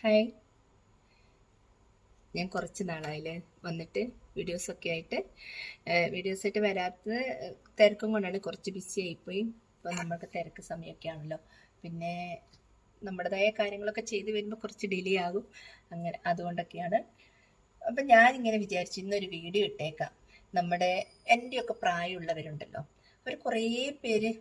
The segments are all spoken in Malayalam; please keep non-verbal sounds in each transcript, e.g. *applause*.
ഹായ്. ഞാൻ കുറച്ച് നാളായില്ലേ വന്നിട്ട് വീഡിയോസൊക്കെ ആയിട്ട്. വീഡിയോസ് ആയിട്ട് വരാത്തത് തിരക്കും കൊണ്ടാണ് കുറച്ച് ബിസി ആയിപ്പോയി. ഇപ്പോൾ നമ്മൾക്ക് തിരക്ക് സമയമൊക്കെ ആണല്ലോ. പിന്നെ നമ്മുടേതായ കാര്യങ്ങളൊക്കെ ചെയ്ത് വരുമ്പോൾ കുറച്ച് ഡിലേ ആകും. അങ്ങനെ അതുകൊണ്ടൊക്കെയാണ്. അപ്പം ഞാനിങ്ങനെ വിചാരിച്ചു ഇന്നൊരു വീഡിയോ ഇട്ടേക്കാം. നമ്മുടെ എന്റെയൊക്കെ പ്രായമുള്ളവരുണ്ടല്ലോ. അവർ കുറേ പേര്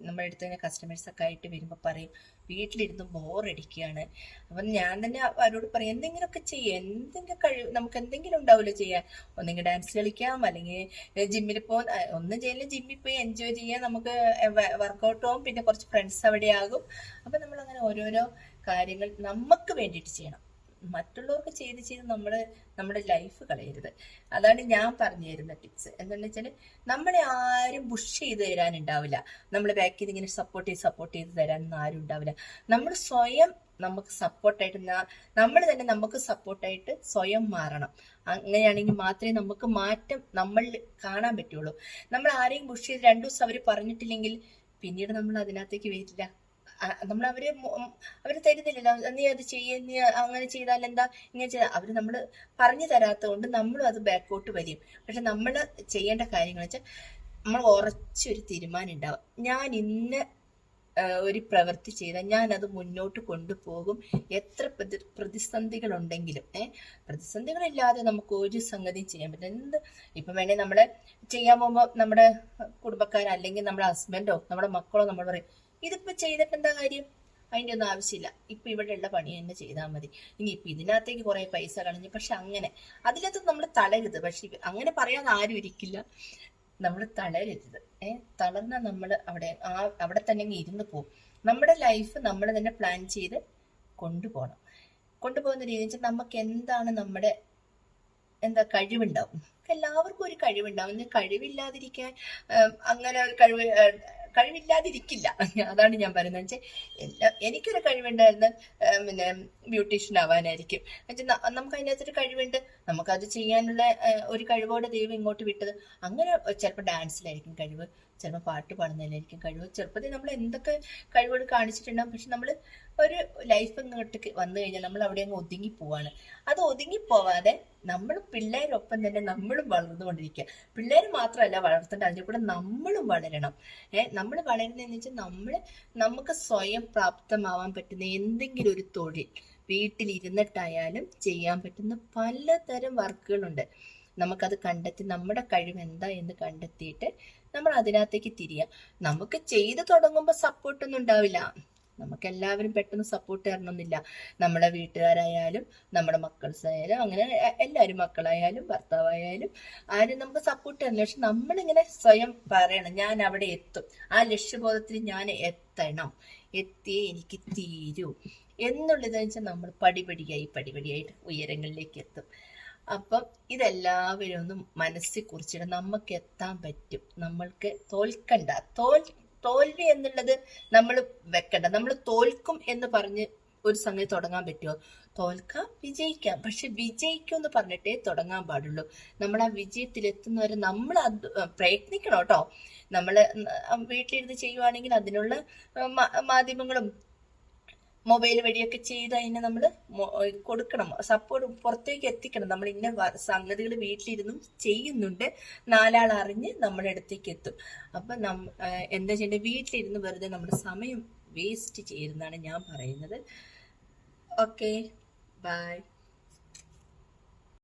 നമ്മുടെ അടുത്ത് തന്നെ കസ്റ്റമേഴ്സ് ഒക്കെ ആയിട്ട് വരുമ്പോൾ പറയും വീട്ടിലിരുന്ന് ബോറടിക്കുകയാണ് അപ്പം ഞാൻ തന്നെ അവരോട് പറയും എന്തെങ്കിലുമൊക്കെ ചെയ്യാം എന്തെങ്കിലും കഴിവ് നമുക്ക് എന്തെങ്കിലും ഉണ്ടാവുമല്ലോ ചെയ്യാൻ. ഒന്നെങ്കിൽ ഡാൻസ് കളിക്കാം അല്ലെങ്കിൽ ജിമ്മിൽ പോകാൻ ഒന്നും ചെയ്യില്ല ജിമ്മിൽ പോയി എൻജോയ് ചെയ്യാൻ നമുക്ക് വർക്കൗട്ട് ആവും പിന്നെ കുറച്ച് ഫ്രണ്ട്സ് അവിടെ ആകും അപ്പം നമ്മൾ അങ്ങനെ ഓരോരോ കാര്യങ്ങൾ നമുക്ക് വേണ്ടിയിട്ട് ചെയ്യണം. മറ്റുള്ളവർക്ക് ചെയ്ത് ചെയ്ത് നമ്മൾ നമ്മുടെ ലൈഫ് കളയരുത്. അതാണ് ഞാൻ പറഞ്ഞു തരുന്ന ടിപ്സ് എന്താണെന്ന് വെച്ചാൽ നമ്മളെ ആരും പുഷ് ചെയ്ത് തരാനുണ്ടാവില്ല. നമ്മൾ ബാക്കിൽ നിന്ന് ഇങ്ങനെ സപ്പോർട്ട് ചെയ്ത് സപ്പോർട്ട് ചെയ്ത് തരാനൊന്നും ആരും ഉണ്ടാവില്ല. നമ്മൾ സ്വയം നമുക്ക് സപ്പോർട്ടായിട്ട് നമ്മൾ തന്നെ നമുക്ക് സപ്പോർട്ടായിട്ട് സ്വയം മാറണം. അങ്ങനെയാണെങ്കിൽ മാത്രമേ നമുക്ക് മാറ്റം നമ്മൾ കാണാൻ പറ്റുള്ളൂ. നമ്മൾ ആരെയും പുഷ് ചെയ്ത് രണ്ടു ദിവസം അവർ പറഞ്ഞിട്ടില്ലെങ്കിൽ പിന്നീട് നമ്മൾ അതിനകത്തേക്ക് വരില്ല. നമ്മൾ അവരെ അവർ തരുന്നില്ലല്ലോ. നീ അത് ചെയ്യ നീ അങ്ങനെ ചെയ്താൽ എന്താ? ഇങ്ങനെ ചെയ്താൽ അവർ നമ്മൾ പറഞ്ഞു തരാത്തത് കൊണ്ട് നമ്മളും അത് ബാക്കോട്ട് വരും പക്ഷെ നമ്മൾ ചെയ്യേണ്ട കാര്യങ്ങൾ വെച്ചാൽ നമ്മൾ ഉറച്ചൊരു തീരുമാനം ഉണ്ടാവും ഞാൻ ഇന്ന് ഒരു പ്രവൃത്തി ചെയ്താൽ അത് മുന്നോട്ട് കൊണ്ടുപോകും. എത്ര പ്രതി പ്രതിസന്ധികൾ ഉണ്ടെങ്കിലും ഏഹ് പ്രതിസന്ധികളില്ലാതെ നമുക്ക് ഒരു സംഗതി ചെയ്യാൻ പറ്റില്ല. എന്ത് ഇപ്പം വേണേൽ നമ്മൾ ചെയ്യാൻ പോകുമ്പോൾ നമ്മുടെ കുടുംബക്കാർ അല്ലെങ്കിൽ നമ്മുടെ ഹസ്ബൻഡോ നമ്മുടെ മക്കളോ നമ്മൾ പറയും ഇതിപ്പോ ചെയ്തിട്ട് എന്താ കാര്യം? അതിന്റെ ഒന്നും ആവശ്യമില്ല. ഇപ്പൊ ഇവിടെയുള്ള പണി തന്നെ ചെയ്താൽ മതി. ഇനി ഇപ്പൊ ഇതിനകത്തേക്ക് കുറേ പൈസ കളഞ്ഞു. പക്ഷെ അങ്ങനെ അതിനകത്ത് നമ്മൾ തളരുത് പക്ഷെ അങ്ങനെ പറയാൻ ആരും ഇരിക്കില്ല നമ്മൾ തളരരുത്. തളർന്ന നമ്മൾ അവിടെ ആ അവിടെ തന്നെ ഇരുന്ന് പോകും നമ്മുടെ ലൈഫ് നമ്മൾ തന്നെ പ്ലാൻ ചെയ്ത് കൊണ്ടുപോകണം. കൊണ്ടുപോകുന്ന രീതി വെച്ചാൽ നമുക്ക് എന്താണ് നമ്മുടെ എന്താ കഴിവുണ്ടാവും? എല്ലാവർക്കും ഒരു കഴിവുണ്ടാവും. കഴിവില്ലാതിരിക്കാൻ അങ്ങനെ ഒരു കഴിവ് കഴിവില്ലാതിരിക്കില്ല. *laughs* അതാണ് ഞാൻ പറയുന്നത്. വെച്ചാൽ എല്ലാ എനിക്കൊരു കഴിവുണ്ടായിരുന്ന പിന്നെ ബ്യൂട്ടീഷ്യൻ ആവാനായിരിക്കും. നമുക്ക് അതിനകത്തൊരു കഴിവുണ്ട്. നമുക്കത് ചെയ്യാനുള്ള ഒരു കഴിവോടെ ദൈവം ഇങ്ങോട്ട് വിട്ടത്. അങ്ങനെ ചിലപ്പോൾ ഡാൻസിലായിരിക്കും കഴിവ്. ചിലപ്പോൾ പാട്ട് പാടുന്നതിലായിരിക്കും കഴിവ്. ചെറുപ്പത്തിൽ നമ്മൾ എന്തൊക്കെ കഴിവുകൾ കാണിച്ചിട്ടുണ്ടാകും പക്ഷെ നമ്മൾ ഒരു ലൈഫ് ഇങ്ങോട്ട് വന്നു കഴിഞ്ഞാൽ നമ്മൾ അവിടെ അങ്ങ് ഒതുങ്ങി പോവാണ്. അത് ഒതുങ്ങി പോവാതെ നമ്മൾ പിള്ളേരൊപ്പം തന്നെ നമ്മളും വളർന്നുകൊണ്ടിരിക്കുക പിള്ളേർ മാത്രമല്ല വളർത്തേണ്ട അതിന്റെ കൂടെ നമ്മളും വളരണം. ഏഹ് നമ്മൾ വളരുന്നതെന്ന് വെച്ചാൽ നമ്മൾ നമുക്ക് സ്വയം പ്രാപ്തമാവാൻ പറ്റുന്ന എന്തെങ്കിലും ഒരു തൊഴിൽ. വീട്ടിലിരുന്നിട്ടായാലും ചെയ്യാൻ പറ്റുന്ന പലതരം വർക്കുകളുണ്ട്. നമുക്കത് കണ്ടെത്തി നമ്മുടെ കഴിവ് എന്താ എന്ന് കണ്ടെത്തിയിട്ട് നമ്മൾ അതിനകത്തേക്ക് തിരിയാം. നമുക്ക് ചെയ്തു തുടങ്ങുമ്പോൾ സപ്പോർട്ടൊന്നും ഉണ്ടാവില്ല. നമുക്ക് എല്ലാവരും പെട്ടെന്ന് സപ്പോർട്ട് തരണമെന്നില്ല. നമ്മുടെ വീട്ടുകാരായാലും നമ്മുടെ മക്കൾസ് ആയാലും അങ്ങനെ എല്ലാവരും മക്കളായാലും ഭർത്താവായാലും ആരും നമുക്ക് സപ്പോർട്ട് തരണം പക്ഷെ നമ്മളിങ്ങനെ സ്വയം പറയണം ഞാൻ അവിടെ എത്തും. ആ ലക്ഷ്യബോധത്തിൽ ഞാൻ എത്തണം. എത്തിയേ എനിക്ക് തീരൂ. എന്നുള്ളത് വെച്ചാൽ നമ്മൾ പടിപടിയായി പടിപടിയായിട്ട് ഉയരങ്ങളിലേക്ക് എത്തും. അപ്പം ഇതെല്ലാവരും ഒന്ന് മനസ്സിൽ കുറിച്ചിട്ട് നമുക്ക് എത്താൻ പറ്റും. നമ്മൾക്ക് തോൽക്കണ്ട. തോൽ തോൽവി എന്നുള്ളത് നമ്മൾ വെക്കണ്ട. നമ്മൾ തോൽക്കും എന്ന് പറഞ്ഞ് ഒരു സംഗതി തുടങ്ങാൻ പറ്റുമോ? തോൽക്കാം വിജയിക്കാം. പക്ഷെ വിജയിക്കും എന്ന് പറഞ്ഞിട്ടേ തുടങ്ങാൻ പാടുള്ളൂ. നമ്മൾ ആ വിജയത്തിലെത്തുന്നവരെ നമ്മൾ അത് പ്രയത്നിക്കണം കേട്ടോ. നമ്മൾ വീട്ടിലിരുന്ന് ചെയ്യുവാണെങ്കിൽ അതിനുള്ള മാധ്യമങ്ങളും മൊബൈൽ വഴിയൊക്കെ ചെയ്ത് അതിനെ നമ്മൾ കൊടുക്കണം. സപ്പോർട്ട് പുറത്തേക്ക് എത്തിക്കണം. നമ്മൾ ഇന്ന സംഗതികൾ വീട്ടിലിരുന്നും ചെയ്യുന്നുണ്ട്. നാലാൾ അറിഞ്ഞ് നമ്മുടെ അടുത്തേക്ക് എത്തും. അപ്പം നം എന്താ ചെയ്യേണ്ടത്? വീട്ടിലിരുന്ന് വെറുതെ നമ്മുടെ സമയം വേസ്റ്റ് ചെയ്യുന്നതാണ് ഞാൻ പറയുന്നത്. Okay bye